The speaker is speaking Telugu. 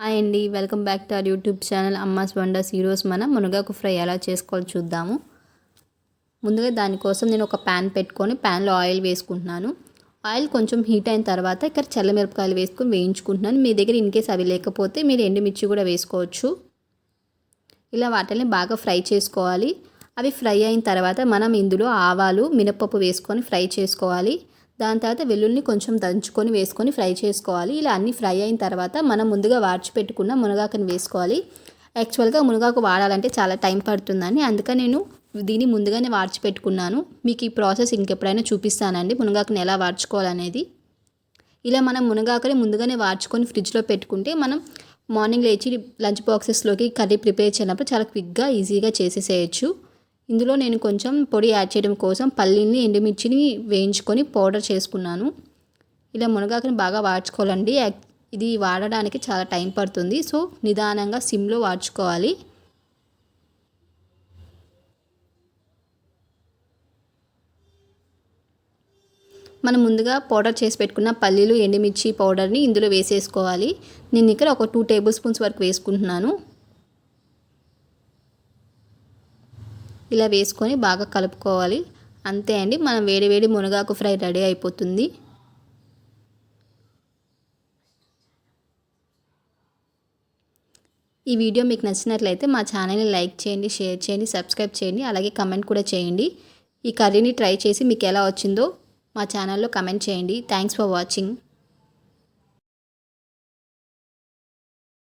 హాయ్ అండి welcome back to our YouTube channel Amma's Wonders ఈరోజు మనం మునగాకు ఫ్రై ఎలా చేసుకోవాలో చూద్దాము. ముందుగా దానికోసం నేను ఒక ప్యాన్ పెట్టుకొని ప్యాన్లో ఆయిల్ వేసుకుంటున్నాను. ఆయిల్ కొంచెం హీట్ అయిన తర్వాత ఇక్కడ చల్లమిరపకాయలు వేసుకొని వేయించుకుంటున్నాను. మీ దగ్గర ఇన్ కేస్ అవి లేకపోతే మీరు ఎండుమిర్చి కూడా వేసుకోవచ్చు. ఇలా వాటిని బాగా ఫ్రై చేసుకోవాలి. అవి ఫ్రై అయిన తర్వాత మనం ఇందులో ఆవాలు మినపప్పు వేసుకొని ఫ్రై చేసుకోవాలి. దాని తర్వాత వెల్లుల్ని కొంచెం దంచుకొని వేసుకొని ఫ్రై చేసుకోవాలి. ఇలా అన్నీ ఫ్రై అయిన తర్వాత మనం ముందుగా వాడ్చి పెట్టుకున్న మునగాకుని వేసుకోవాలి. యాక్చువల్గా మునగాకు వాడాలంటే చాలా టైం పడుతుందని అందుకని నేను దీన్ని ముందుగానే వాడ్చి పెట్టుకున్నాను. మీకు ఈ ప్రాసెస్ ఇంకెప్పుడైనా చూపిస్తానండి మునగాకుని ఎలా వాడ్చుకోవాలనేది. ఇలా మనం మునగాకుని ముందుగానే వాడ్చుకొని ఫ్రిడ్జ్లో పెట్టుకుంటే మనం మార్నింగ్ లేచి లంచ్ బాక్సెస్లోకి కర్రీ ప్రిపేర్ చేయనప్పుడు చాలా క్విక్గా ఈజీగా చేసేసేయచ్చు. ఇందులో నేను కొంచెం పొడి యాడ్ చేయడం కోసం పల్లీని ఎండుమిర్చిని వేయించుకొని పౌడర్ చేసుకున్నాను. ఇలా మునగాకుని బాగా వాడ్చుకోవాలండి. ఇది వాడడానికి చాలా టైం పడుతుంది. సో నిదానంగా సిమ్లో వాడ్చుకోవాలి. మనం ముందుగా పౌడర్ చేసి పెట్టుకున్న పల్లీలు ఎండుమిర్చి పౌడర్ని ఇందులో వేసేసుకోవాలి. నేను ఇక్కడ ఒక టూ టేబుల్ స్పూన్స్ వరకు వేసుకుంటున్నాను. ఇలా వేసుకొని బాగా కలుపుకోవాలి. అంతే అండి. మనం వేడి వేడి మునగాకు ఫ్రై రెడీ అయిపోతుంది. ఈ వీడియో మీకు నచ్చినట్లయితే మా ఛానల్ని లైక్ చేయండి షేర్ చేయండి సబ్స్క్రైబ్ చేయండి అలాగే కమెంట్ కూడా చేయండి. ఈ కర్రీని ట్రై చేసి మీకు ఎలా వచ్చిందో మా ఛానల్లో కమెంట్ చేయండి. Thanks for watching.